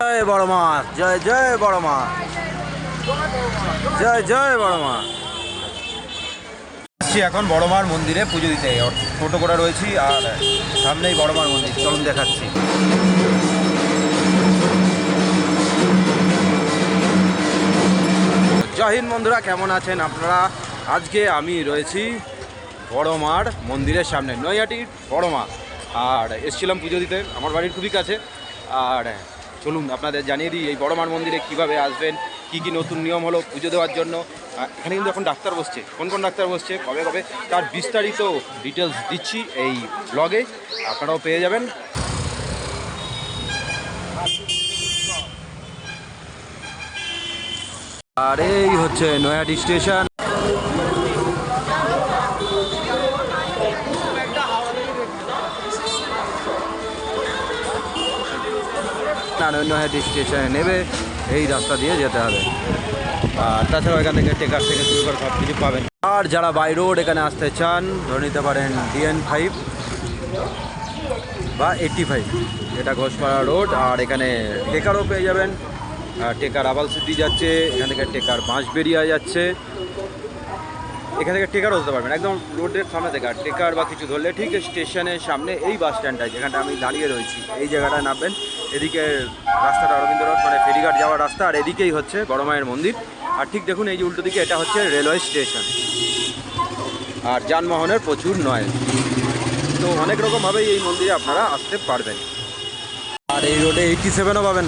জয় বড় মা, জয় জয় বড় মা, জয় জয় বড় মা। আসছি এখন বড় মার মন্দিরে পুজো দিতে টোটো করে রয়েছি, আর সামনেই বড় মার মন্দির, চলুন দেখাচ্ছি। জয় হিন্দ বন্ধুরা, কেমন আছেন আপনারা? আজকে আমি রয়েছি বড় মার মন্দিরের সামনে, নৈহাটির বড় মা। আর এসছিলাম পুজো দিতে, আমার বাড়ির খুবই কাছে। আর চলুন আপনাদের জানিয়ে দিই, এই বড় মার মন্দিরে কীভাবে আসবেন, কি কি নতুন নিয়ম হলো পুজো দেওয়ার জন্য। এখানে কিন্তু এখন ডাক্তার বসছে। কোন কোন ডাক্তার বসছে, কবে কবে, তার বিস্তারিত ডিটেলস দিচ্ছি এই ব্লগে আপনারাও পেয়ে যাবেন। আর এই হচ্ছে নয়াটি স্টেশন। না নয়াটি স্টেশনে নেবে, এই রাস্তা দিয়ে যেতে হবে। আর তাছাড়াও এখান থেকে টেকার থেকে শুরু করে সব কিছু পাবেন। আর যারা বাই রোড এখানে আসতে চান, ধরে নিতে পারেন ডিএন ফাইভ বা এইটটি ফাইভ। এটা ঘোষপাড়া রোড, আর এখানে টেকারও পেয়ে যাবেন। টেকার আবাল সিদ্ধি যাচ্ছে, এখান থেকে টেকার বাঁশবেরিয়া যাচ্ছে। এখান থেকে টেকার হতে পারবেন, একদম রোডের সামনে থেকে। আর টেকার বা কিছু ধরলে ঠিক স্টেশনের সামনে এই বাস স্ট্যান্ডটায়, যেখানটা আমি দাঁড়িয়ে রয়েছি, এই জায়গাটায় নামবেন। এদিকে রাস্তাটা রবীন্দ্র রোড মানে ফেরিঘাট যাওয়ার রাস্তা, আর এদিকেই হচ্ছে বড় মায়ের মন্দির। আর ঠিক দেখুন এই যে উল্টো দিকে, এটা হচ্ছে রেলওয়ে স্টেশন। আর যানবাহনের প্রচুর নয় তো অনেক রকমভাবেই এই মন্দিরে আপনারা আসতে পারবেন। আর এই রোডে এইটটি সেভেনও পাবেন।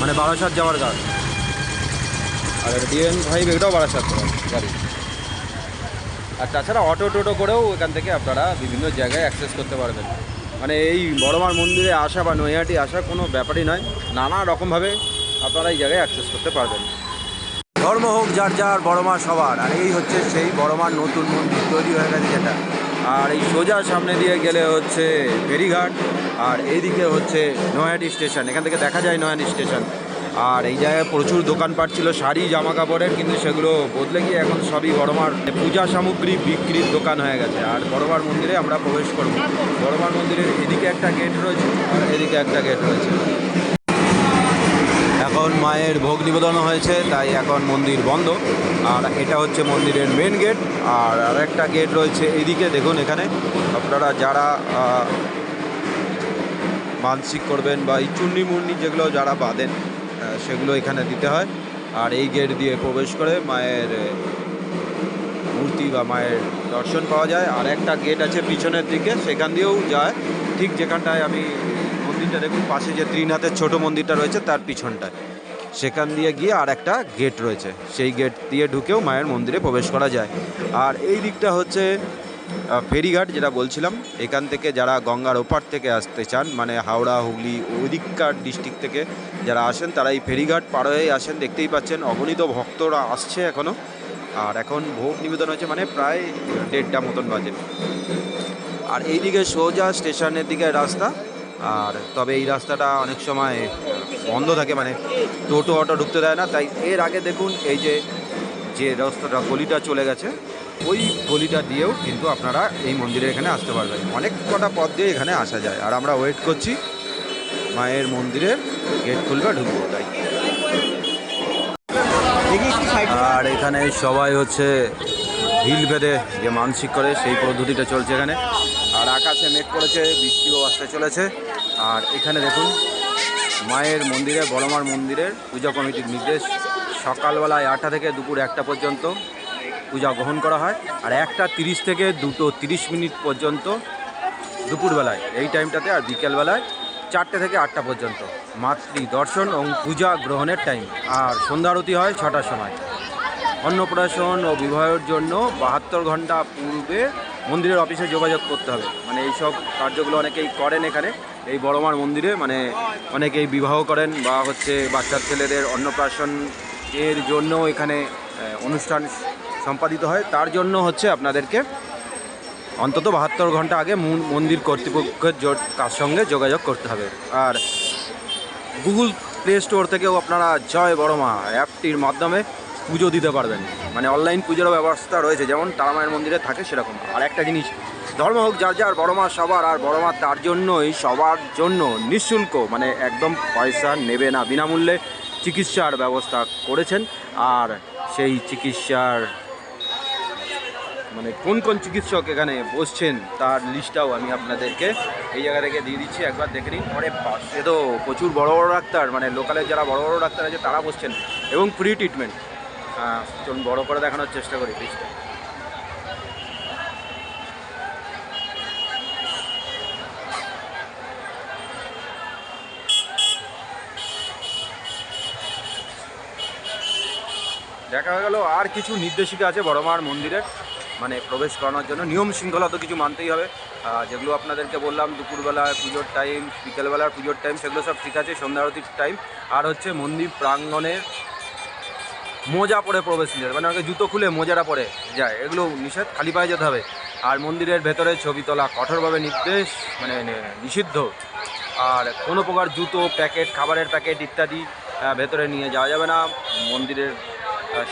মানে বারাসাত যাওয়ার গাছ আর ডিএন ফাইভ এটাও বারাসাত গাড়ি। আর তাছাড়া অটো টোটো করেও এখান থেকে আপনারা বিভিন্ন জায়গায় অ্যাক্সেস করতে পারবেন। মানে এই বড়মার মন্দিরে আসা বা নৈহাটি আসা কোনো ব্যাপারই নয় নানা রকমভাবে আপনারা এই জায়গায় অ্যাক্সেস করতে পারবেন। ধর্ম হোক যার যার বড়মা সবার আর এই হচ্ছে সেই বড়মার নতুন মন্দির তৈরি হয়ে গেছে যেটা। আর এই সোজা সামনে দিয়ে গেলে হচ্ছে ফেরিঘাট আর এইদিকে হচ্ছে নয়াটি স্টেশন এখান থেকে দেখা যায় নয়াটি স্টেশন। আর এই জায়গায় প্রচুর দোকানপাট ছিল, শাড়ি জামা কাপড়ের কিন্তু সেগুলো বদলে গিয়ে এখন সবই বড়মার পূজা সামগ্রী বিক্রির দোকান হয়ে গেছে। আর বড়মার মন্দিরে আমরা প্রবেশ করব। বড়মার মন্দিরের এদিকে একটা গেট রয়েছে, আর এদিকে একটা গেট রয়েছে। এখন মায়ের ভোগ নিবেদন হয়েছে, তাই এখন মন্দির বন্ধ। আর এটা হচ্ছে মন্দিরের মেন গেট আর আরেকটা গেট রয়েছে এদিকে, দেখুন এখানে। আপনারা যারা মানসিক করবেন বা এই চুন্নি মুন্নি যেগুলো যারা বাঁধেন সেগুলো এখানে দিতে হয়। আর এই গেট দিয়ে প্রবেশ করে মায়ের মূর্তি বা মায়ের দর্শন পাওয়া যায়। আর একটা গেট আছে পিছনের দিকে, সেখান দিয়েও যায়। ঠিক যেখানটায় আমি মন্দিরটা দেখুন, পাশে যে ত্রিনাথের ছোট মন্দিরটা রয়েছে, তার পিছনটায়। সেখান দিয়ে গিয়ে আর একটা গেট রয়েছে। সেই গেট দিয়ে ঢুকেও মায়ের মন্দিরে প্রবেশ করা যায়। আর এই দিকটা হচ্ছে ফেরিঘাট যেটা বলছিলাম, এখান থেকে যারা গঙ্গার ওপার থেকে আসতে চান মানে হাওড়া, হুগলি ওই দিককার ডিস্ট্রিক্ট থেকে যারা আসেন, তারা এই ফেরিঘাট পার হয়েই আসেন। দেখতেই পাচ্ছেন, অগণিত ভক্তরা আসছে এখনও আর এখন ভোগ নিবেদন হয়েছে মানে প্রায় দেড়টা মতন বাজে। আর এইদিকে সোজা স্টেশনের দিকে রাস্তা। আর তবে এই রাস্তাটা অনেক সময় বন্ধ থাকে মানে টোটো, অটো ঢুকতে দেয় না। তাই এর আগে দেখুন, এই যে যে রাস্তাটা, গলিটা চলে গেছে ওই গলিটা দিয়েও কিন্তু আপনারা এই মন্দিরের এখানে আসতে পারবেন। অনেক কটা পথ দিয়ে এখানে আসা যায়। আর আমরা ওয়েট করছি, মায়ের মন্দিরের গেট খুলবে, ঢুকবো, তাই। আর এখানে সবাই হচ্ছে হিল বেঁধে যে মানসিক করে, সেই পদ্ধতিটা চলছে এখানে। আর আকাশে মেঘ করেছে, বৃষ্টিও আসতে চলেছে। আর এখানে দেখুন, মায়ের মন্দিরে, বড়মার মন্দিরের পূজা কমিটির নির্দেশ। সকালবেলায় আটটা থেকে দুপুর একটা পর্যন্ত। পূজা গ্রহণ করা হয়। আর একটা তিরিশ থেকে দুটো তিরিশ মিনিট পর্যন্ত দুপুরবেলায়, এই টাইমটাতে আর বিকেলবেলায় চারটে থেকে আটটা পর্যন্ত মাতৃ দর্শন এবং পূজা গ্রহণের টাইম। আর সন্ধ্যা আরতি হয় ছটার সময়। অন্নপ্রাশন ও বিবাহের জন্য বাহাত্তর ঘণ্টা পূর্বে মন্দিরের অফিসে যোগাযোগ করতে হবে। মানে এইসব কার্যগুলো অনেকেই করেন এখানে। এই বড়মার মন্দিরে মানে অনেকেই বিবাহ করেন বা হচ্ছে বাচ্চার ছেলেদের অন্নপ্রাশন এর জন্য এখানে অনুষ্ঠান সম্পাদিত হয়, তার জন্য হচ্ছে আপনাদেরকে অন্তত বাহাত্তর ঘণ্টা আগে মন্দির কর্তৃপক্ষের কার সঙ্গে যোগাযোগ করতে হবে। আর গুগল প্লে স্টোর থেকেও আপনারা জয় বড়মা অ্যাপটির মাধ্যমে পুজো দিতে পারবেন। মানে অনলাইন পুজোর ব্যবস্থা রয়েছে, যেমন তারামায়ের মন্দিরে থাকে সেরকম। আর একটা জিনিস, ধর্ম হোক, যার যার, বড় মা সবার, আর বড় মা তার জন্যই সবার জন্য নিঃশুল্ক মানে একদম পয়সা নেবে না, বিনামূল্যে চিকিৎসার ব্যবস্থা করেছেন। আর সেই চিকিৎসার মানে কোন কোন চিকিৎসক এখানে বসছেন তার লিস্টটাও আমি আপনাদেরকে এই জায়গা থেকে দিয়ে দিচ্ছি, একবার দেখে নিন। পরে পাশে তো প্রচুর বড় বড় ডাক্তার মানে লোকালের যারা বড় বড় ডাক্তার আছে তারা বসছেন এবং ফ্রি ট্রিটমেন্ট চলুন বড় করে দেখানোর চেষ্টা করি লিস্টটা দেখা গেল, আর কিছু নির্দেশিকা আছে বড় মার মন্দিরের। মানে প্রবেশ করানোর জন্য নিয়ম শৃঙ্খলা তো কিছু মানতেই হবে। যেগুলো আপনাদেরকে বললাম, দুপুরবেলা পুজোর টাইম বিকেলবেলার পুজোর টাইম সেগুলো সব ঠিক আছে, সন্ধ্যা আরতির টাইম আর হচ্ছে মন্দির প্রাঙ্গণে মোজা পরে প্রবেশ নিষেধ মানে আমাকে জুতো খুলে মোজাটা পরে যায়, এগুলো নিষেধ, খালি পায়ে যেতে হবে। আর মন্দিরের ভেতরে ছবি তোলা কঠোরভাবে নির্দেশ মানে নিষিদ্ধ। আর কোনো প্রকার জুতো, প্যাকেট, খাবারের প্যাকেট ইত্যাদি ভেতরে নিয়ে যাওয়া যাবে না। মন্দিরের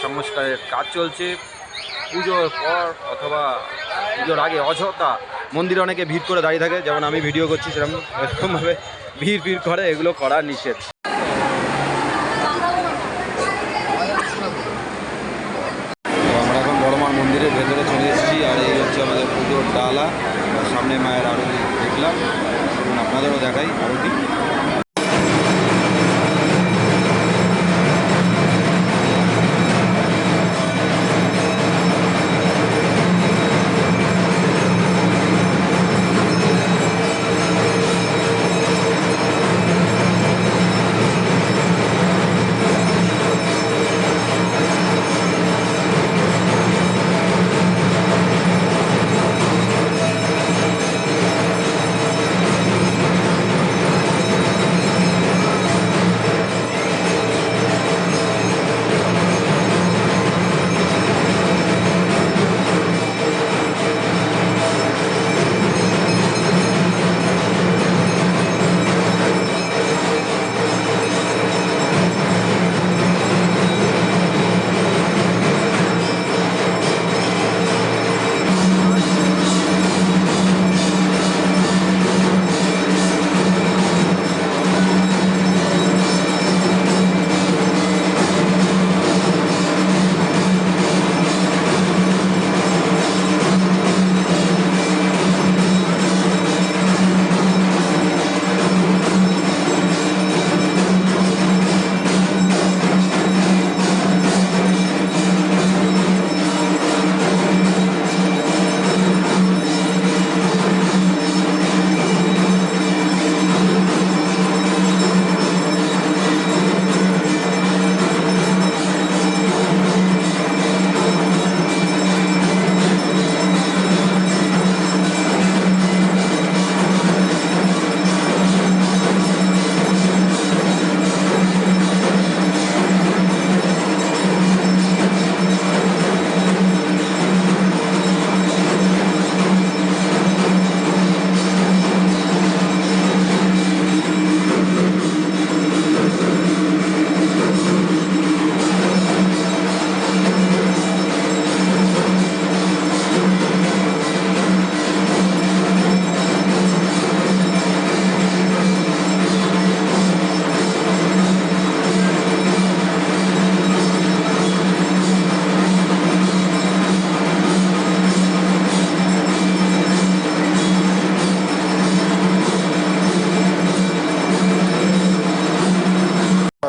সংস্কারের কাজ চলছে। পুজোর পর অথবা পুজোর আগে অযথা মন্দিরে অনেকে ভিড় করে দাঁড়িয়ে থাকে, যেমন আমি ভিডিও করছি সেরকম এরকমভাবে ভিড় ভিড় করে, এগুলো করা নিষেধ।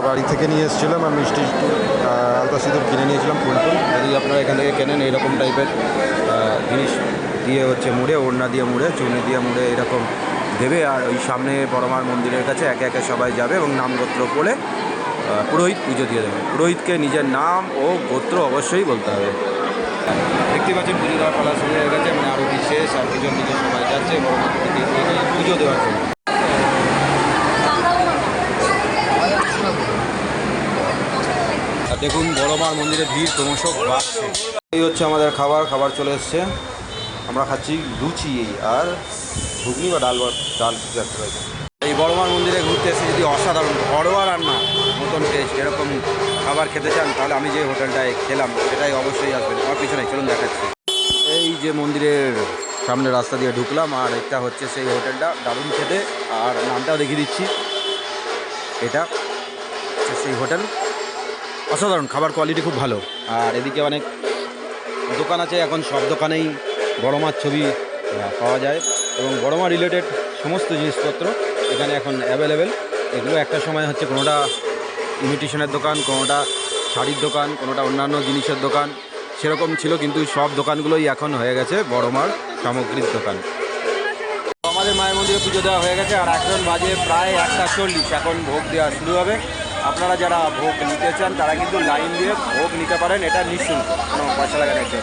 বাড়ি থেকে নিয়ে এসেছিলাম আর মিষ্টি আলতা সিঁদুর কিনে নিয়েছিলাম ফুল টুল যদি আপনারা এখান থেকে কেনেন এইরকম টাইপের জিনিস দিয়ে হচ্ছে মুড়ে, ওড়না দিয়ে মুড়ে, চুনে দিয়ে মুড়ে, এরকম দেবে। আর ওই সামনে বড়মার মন্দিরের কাছে একে একে সবাই যাবে এবং নাম গোত্র বলে পুরোহিত পুজো দিয়ে দেবে। পুরোহিতকে নিজের নাম ও গোত্র অবশ্যই বলতে হবে। দেখতে পাচ্ছেন, পুজো দেওয়ার পালা শুরু হয়ে গেছে মানে আরতি শেষ, আর পিছন দিকে সবাই যাচ্ছে পুজো দেওয়ার জন্য। দেখুন বড়মার মন্দিরে ভিড় ক্রমশ বাড়ছে। এই হচ্ছে আমাদের খাবার খাবার চলে এসছে। আমরা খাচ্ছি লুচি আর ঘুগনি বা ডাল ডাল রয়েছে। এই বড়মার মন্দিরে ঘুরতে এসে যদি অসাধারণ ঘরোয়া রান্না মতন টেস্ট এরকম খাবার খেতে চান, তাহলে আমি যে হোটেলটায় খেলাম, সেটাই অবশ্যই আসবেন। আমার পিছনে, চলুন দেখাচ্ছি। এই যে মন্দিরের সামনে রাস্তা দিয়ে ঢুকলাম, আর এটা হচ্ছে সেই হোটেলটা, দারুণ খেতে। আর নামটাও দেখিয়ে দিচ্ছি। এটা সেই হোটেল। অসাধারণ, খাবার কোয়ালিটি খুব ভালো। আর এদিকে অনেক দোকান আছে, এখন সব দোকানেই বড় মাছ ছবি পাওয়া যায়। এবং বড় মা রিলেটেড সমস্ত জিনিসপত্র এখানে এখন অ্যাভেলেবেল এগুলো একটা সময় হচ্ছে কোনোটা ইমিটেশনের দোকান, কোনোটা শাড়ির দোকান, কোনোটা অন্যান্য জিনিসের দোকান, সেরকম ছিল, কিন্তু সব দোকানগুলোই এখন হয়ে গেছে বড় মার সামগ্রীর দোকান। আমাদের মায়ের মন্দিরে পুজো দেওয়া হয়ে গেছে, আর এখন বাজে প্রায় একটা চল্লিশ, এখন ভোগ দেওয়া শুরু হবে। আপনারা যারা ভোগ নিতে চান, তারা কিন্তু লাইন দিয়ে ভোগ নিতে পারেন, এটা নিঃশুল্ক, কোনো পয়সা লাগে না এতে।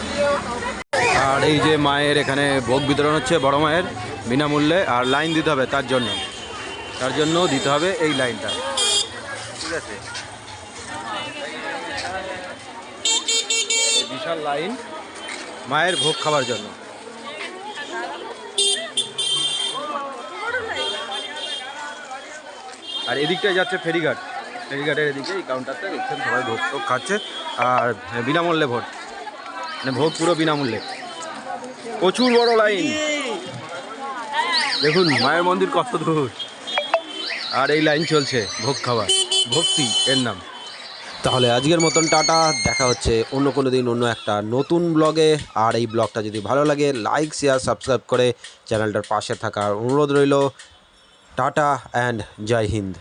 আর এই যে মায়ের এখানে ভোগ বিতরণ হচ্ছে, বড় মায়ের বিনামূল্যে, আর লাইন দিতে হবে তার জন্য। তার জন্য দিতে হবে এই লাইনটা। ঠিক আছে? বিশাল লাইন মায়ের ভোগ খাবার জন্য। আর এদিকটায় যাচ্ছে ফেরিঘাট। ফেরিঘাটের এদিকে এই কাউন্টারটা দেখছেন, সবাই ভোগ টোগ খাচ্ছে আর বিনামূল্যে ভোট। মানে ভোগ পুরো বিনামূল্যে। প্রচুর বড় লাইন দেখুন, মায়ের মন্দির কত দূর। আর এই লাইন চলছে ভোগ খাবার। ভক্তি, এর নাম। তাহলে আজকের মতন টাটা, দেখা হচ্ছে অন্য কোনো দিন, অন্য একটা নতুন ব্লগে। আর এই ব্লগটা যদি ভালো লাগে লাইক শেয়ার সাবস্ক্রাইব করে চ্যানেলটার পাশে থাকার অনুরোধ রইল। Tata and Jai Hind.